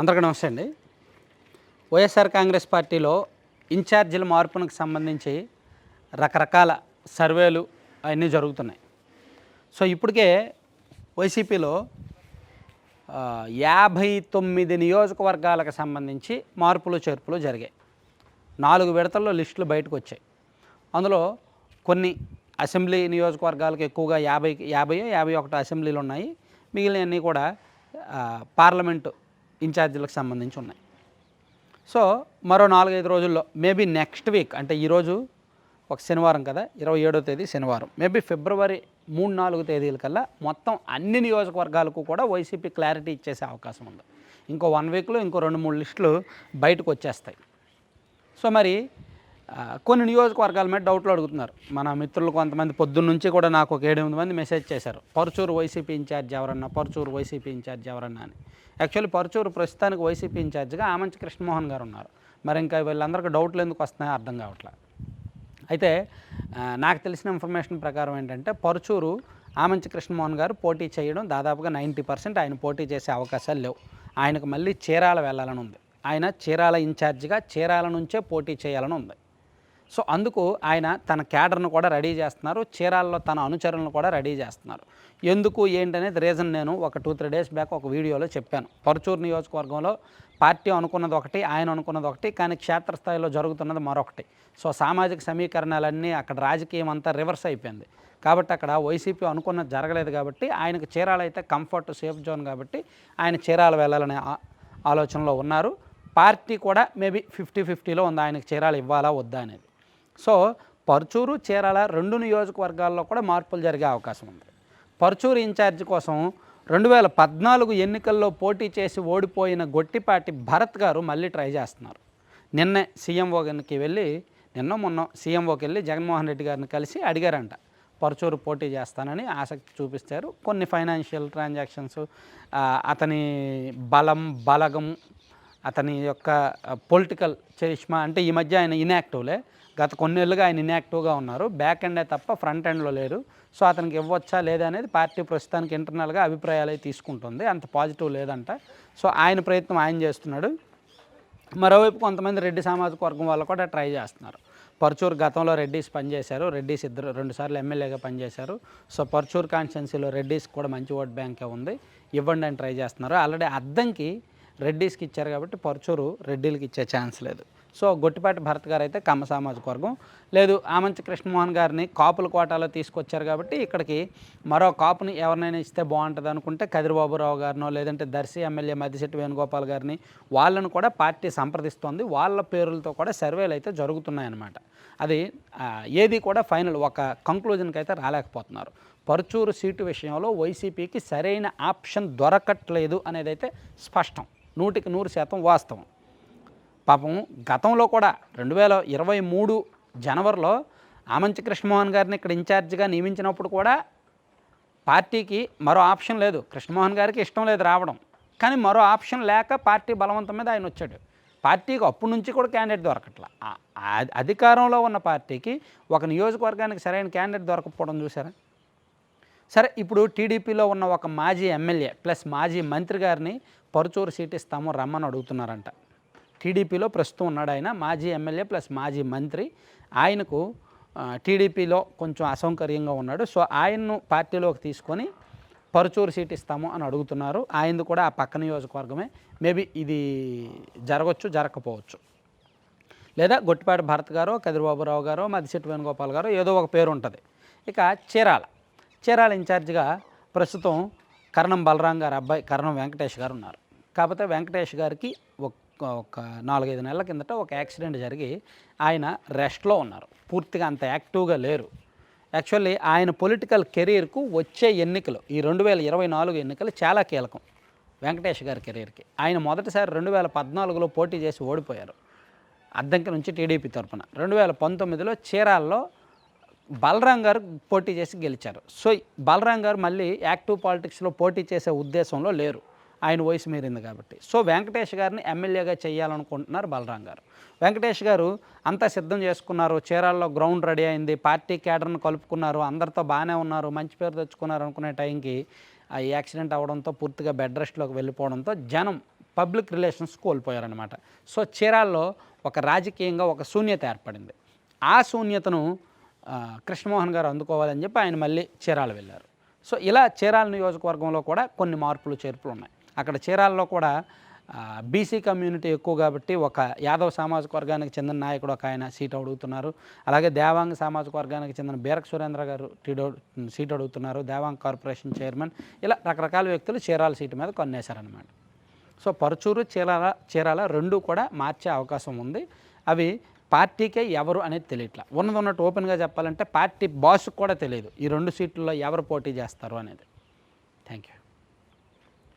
అందరికీ నమస్తే అండి. వైఎస్ఆర్ కాంగ్రెస్ పార్టీలో ఇన్ఛార్జీల మార్పునకు సంబంధించి రకరకాల సర్వేలు అవన్నీ జరుగుతున్నాయి. సో ఇప్పటికే వైసీపీలో యాభై తొమ్మిది నియోజకవర్గాలకు సంబంధించి మార్పులు చేర్పులు జరిగాయి. నాలుగు విడతల్లో లిస్టులు బయటకు వచ్చాయి. అందులో కొన్ని అసెంబ్లీ నియోజకవర్గాలకు ఎక్కువగా యాభై యాభై యాభై ఒకటి అసెంబ్లీలు ఉన్నాయి. మిగిలినవన్నీ కూడా పార్లమెంటు ఇన్ఛార్జీలకు సంబంధించి ఉన్నాయి. సో మరో నాలుగైదు రోజుల్లో మేబీ నెక్స్ట్ వీక్ అంటే ఈరోజు ఒక శనివారం కదా ఇరవై ఏడో తేదీ శనివారం మేబీ ఫిబ్రవరి మూడు నాలుగు తేదీల కల్లా మొత్తం అన్ని నియోజకవర్గాలకు కూడా వైసీపీ క్లారిటీ ఇచ్చేసే అవకాశం ఉంది. ఇంకో వన్ వీక్లో ఇంకో రెండు మూడు లిస్టులు బయటకు వచ్చేస్తాయి. సో మరి కొన్ని నియోజకవర్గాల మీద డౌట్లు అడుగుతున్నారు. మన మిత్రులు కొంతమంది పొద్దున్న నుంచి కూడా నాకు ఒక ఏడెనిమిది మంది మెసేజ్ చేశారు. పరుచూరు వైసీపీ ఇన్ఛార్జ్ ఎవరన్నా పరుచూరు వైసీపీ ఇన్ఛార్జ్ ఎవరన్నా అని. యాక్చువల్లీ పరుచూరు ప్రస్తుతానికి వైసీపీ ఇన్ఛార్జ్గా ఆమంచి కృష్ణమోహన్ గారు ఉన్నారు. మరి ఇంకా వీళ్ళందరికీ డౌట్లు ఎందుకు వస్తున్నాయో అర్థం కావట్లేదు అయితే నాకు తెలిసిన ఇన్ఫర్మేషన్ ప్రకారం ఏంటంటే పరుచూరు ఆమంచి కృష్ణమోహన్ గారు పోటీ చేయడం దాదాపుగా నైంటీ పర్సెంట్ ఆయన పోటీ చేసే అవకాశాలు లేవు. ఆయనకు మళ్ళీ చీరాల వెళ్ళాలని ఉంది. ఆయన చీరాల ఇన్ఛార్జిగా చీరాల నుంచే పోటీ చేయాలని ఉంది. సో అందుకు ఆయన తన క్యాడర్ను కూడా రెడీ చేస్తున్నారు. చీరాల్లో తన అనుచరులను కూడా రెడీ చేస్తున్నారు. ఎందుకు ఏంటనేది రీజన్ నేను ఒక టూ త్రీ డేస్ బ్యాక్ ఒక వీడియోలో చెప్పాను. పరుచూరు నియోజకవర్గంలో పార్టీ అనుకున్నది ఒకటి ఆయన అనుకున్నది ఒకటి కానీ క్షేత్రస్థాయిలో జరుగుతున్నది మరొకటి. సో సామాజిక సమీకరణాలన్నీ అక్కడ రాజకీయం అంతా రివర్స్ అయిపోయింది. కాబట్టి అక్కడ వైసీపీ అనుకున్నది జరగలేదు కాబట్టి ఆయనకు చీరాలు అయితే కంఫర్ట్ సేఫ్ జోన్ కాబట్టి ఆయన చీరాలు వెళ్ళాలనే ఆలోచనలో ఉన్నారు. పార్టీ కూడా మేబీ ఫిఫ్టీ ఫిఫ్టీలో ఉంది. ఆయనకు చీరాలు ఇవ్వాలా వద్దా అనేది. సో పరుచూరు చీరాల రెండు నియోజకవర్గాల్లో కూడా మార్పులు జరిగే అవకాశం ఉంది. పరుచూరు ఇన్ఛార్జ్ కోసం రెండు వేల పద్నాలుగు ఎన్నికల్లో పోటీ చేసి ఓడిపోయిన గొట్టిపాటి భరత్ గారు మళ్ళీ ట్రై చేస్తున్నారు. నిన్నే సీఎంఓ వెళ్ళి నిన్న మొన్న సీఎంఓకి వెళ్ళి జగన్మోహన్ రెడ్డి గారిని కలిసి అడిగారంట. పరుచూరు పోటీ చేస్తానని ఆసక్తి చూపిస్తారు. కొన్ని ఫైనాన్షియల్ ట్రాన్సాక్షన్స్ అతని బలం బలగం అతని యొక్క పొలిటికల్ చరిష్మా అంటే ఈ మధ్య ఆయన ఇన్యాక్టివ్లే గత కొన్నేళ్ళుగా ఆయన ఇన్యాక్టివ్గా ఉన్నారు. బ్యాక్ ఎండే తప్ప ఫ్రంట్ ఎండ్లో లేరు. సో అతనికి ఇవ్వచ్చా లేదా అనేది పార్టీ ప్రస్తుతానికి ఇంటర్నల్గా అభిప్రాయాలు తీసుకుంటుంది. అంత పాజిటివ్ లేదంట. సో ఆయన ప్రయత్నం ఆయన చేస్తున్నాడు. మరోవైపు కొంతమంది రెడ్డి సామాజిక వర్గం వాళ్ళు కూడా ట్రై చేస్తున్నారు. పర్చూర్ గతంలో రెడ్డిస్ పనిచేశారు. రెడ్డిస్ ఇద్దరు రెండుసార్లు ఎమ్మెల్యేగా పనిచేశారు. సో పర్చూర్ కాన్స్టిట్యున్సీలో రెడ్డిస్ కూడా మంచి ఓట్ బ్యాంకే ఉంది. ఇవ్వండి అని ట్రై చేస్తున్నారు. ఆల్రెడీ అద్దంకి రెడ్డీస్కి ఇచ్చారు కాబట్టి పరుచూరు రెడ్డిలకి ఇచ్చే ఛాన్స్ లేదు. సో గొట్టిపాటి భరత్ గారు అయితే కమ్మ సామాజిక వర్గం. లేదు ఆమంచి కృష్ణమోహన్ గారిని కాపుల కోటాలో తీసుకొచ్చారు కాబట్టి ఇక్కడికి మరో కాపుని ఎవరినైనా ఇస్తే బాగుంటుంది అనుకుంటే కదిరిబాబురావు గారినో లేదంటే దర్శి ఎమ్మెల్యే మద్దిశెట్టి వేణుగోపాల్ గారిని వాళ్ళను కూడా పార్టీ సంప్రదిస్తోంది. వాళ్ళ పేర్లతో కూడా సర్వేలు అయితే జరుగుతున్నాయన్నమాట. అది ఏది కూడా ఫైనల్ ఒక కంక్లూజన్కి అయితే రాలేకపోతున్నారు. పరుచూరు సీటు విషయంలో వైసీపీకి సరైన ఆప్షన్ దొరకట్లేదు అనేది అయితే స్పష్టం. నూటికి నూరు శాతం వాస్తవం. పాపం గతంలో కూడా రెండు వేల ఇరవై మూడు జనవరిలో ఆమంచి కృష్ణమోహన్ గారిని ఇక్కడ ఇన్ఛార్జిగా నియమించినప్పుడు కూడా పార్టీకి మరో ఆప్షన్ లేదు. కృష్ణమోహన్ గారికి ఇష్టం లేదు రావడం. కానీ మరో ఆప్షన్ లేక పార్టీ బలవంతం మీద ఆయన వచ్చాడు. పార్టీకి అప్పటి నుంచి కూడా క్యాండిడేట్ దొరకట్లా. అధికారంలో ఉన్న పార్టీకి ఒక నియోజకవర్గానికి సరైన క్యాండిడేట్ దొరకపోవడం చూసారా సరే ఇప్పుడు టీడీపీలో ఉన్న ఒక మాజీ ఎమ్మెల్యే ప్లస్ మాజీ మంత్రి గారిని పరుచూరు సీట్ ఇస్తాము రమ్మని అడుగుతున్నారంట. టీడీపీలో ప్రస్తుతం ఉన్నాడు ఆయన మాజీ ఎమ్మెల్యే ప్లస్ మాజీ మంత్రి. ఆయనకు టీడీపీలో కొంచెం అసౌకర్యంగా ఉన్నాడు. సో ఆయన్ను పార్టీలోకి తీసుకొని పరుచూరు సీట్ ఇస్తాము అని అడుగుతున్నారు. ఆయనది కూడా ఆ పక్క నియోజకవర్గమే. మేబీ ఇది జరగవచ్చు జరగకపోవచ్చు. లేదా గొట్టిపాటి భరత్ గారో కదిరిబాబురావు గారో మదిశెట్టి వేణుగోపాల్ గారో ఏదో ఒక పేరు ఉంటుంది ఇక చీరాల. చీరాల ఇన్ఛార్జిగా ప్రస్తుతం కరణం బలరాం గారి అబ్బాయి కరణం వెంకటేష్ గారు ఉన్నారు. కాకపోతే వెంకటేష్ గారికి ఒక ఒక నాలుగైదు నెలల కిందట ఒక యాక్సిడెంట్ జరిగి ఆయన రెస్ట్లో ఉన్నారు. పూర్తిగా అంత యాక్టివ్గా లేరు. యాక్చువల్లీ ఆయన పొలిటికల్ కెరీర్కు వచ్చే ఎన్నికలు ఈ రెండు వేల ఇరవై నాలుగు ఎన్నికలు చాలా కీలకం వెంకటేష్ గారి కెరీర్కి. ఆయన మొదటిసారి రెండు వేల పద్నాలుగులో పోటీ చేసి ఓడిపోయారు. అద్దంకి నుంచి టీడీపీ తరపున. రెండు వేల పంతొమ్మిదిలో చీరాల్లో బలరాం గారు పోటీ చేసి గెలిచారు. సో బలరాం గారు మళ్ళీ యాక్టివ్ పాలిటిక్స్లో పోటీ చేసే ఉద్దేశంలో లేరు. ఆయన వయసు మీరింది కాబట్టి. సో వెంకటేష్ గారిని ఎమ్మెల్యేగా చేయాలనుకుంటున్నారు బలరాం గారు. వెంకటేష్ గారు అంతా సిద్ధం చేసుకున్నారు. చీరాల్లో గ్రౌండ్ రెడీ అయింది. పార్టీ క్యాడర్ను కలుపుకున్నారు. అందరితో బాగానే ఉన్నారు. మంచి పేరు తెచ్చుకున్నారు అనుకునే టైంకి ఆ యాక్సిడెంట్ అవడంతో పూర్తిగా బెడ్ రెస్ట్లోకి వెళ్ళిపోవడంతో జనం పబ్లిక్ రిలేషన్స్ కోల్పోయారనమాట సో చీరాల్లో ఒక రాజకీయంగా ఒక శూన్యత ఏర్పడింది. ఆ శూన్యతను కృష్ణమోహన్ గారు అందుకోవాలని చెప్పి ఆయన మళ్ళీ చీరాల వెళ్ళారు. సో ఇలా చీరాల నియోజకవర్గంలో కూడా కొన్ని మార్పులు చేర్పులు ఉన్నాయి. అక్కడ చీరాలలో కూడా బీసీ కమ్యూనిటీ ఎక్కువ కాబట్టి ఒక యాదవ్ సామాజిక వర్గానికి చెందిన నాయకుడు ఒక ఆయన సీట్ అడుగుతున్నారు. అలాగే దేవాంగ సామాజిక వర్గానికి చెందిన బీరక్ సురేంద్ర గారు టీడో సీట్ అడుగుతున్నారు. Devanga corporation chairman. ఇలా రకరకాల వ్యక్తులు చీరాల సీటు మీద కొన్నేశారనమాట సో పరుచూరు చీరాల చీరాల రెండు కూడా మార్చే అవకాశం ఉంది. అవి పార్టీకే ఎవరు అనేది తెలియట్లా. ఉన్నది ఉన్నట్టు ఓపెన్గా చెప్పాలంటే పార్టీ బాస్కి కూడా తెలియదు. ఈ రెండు సీట్లలో ఎవరు పోటీ చేస్తారు అనేది. Thank you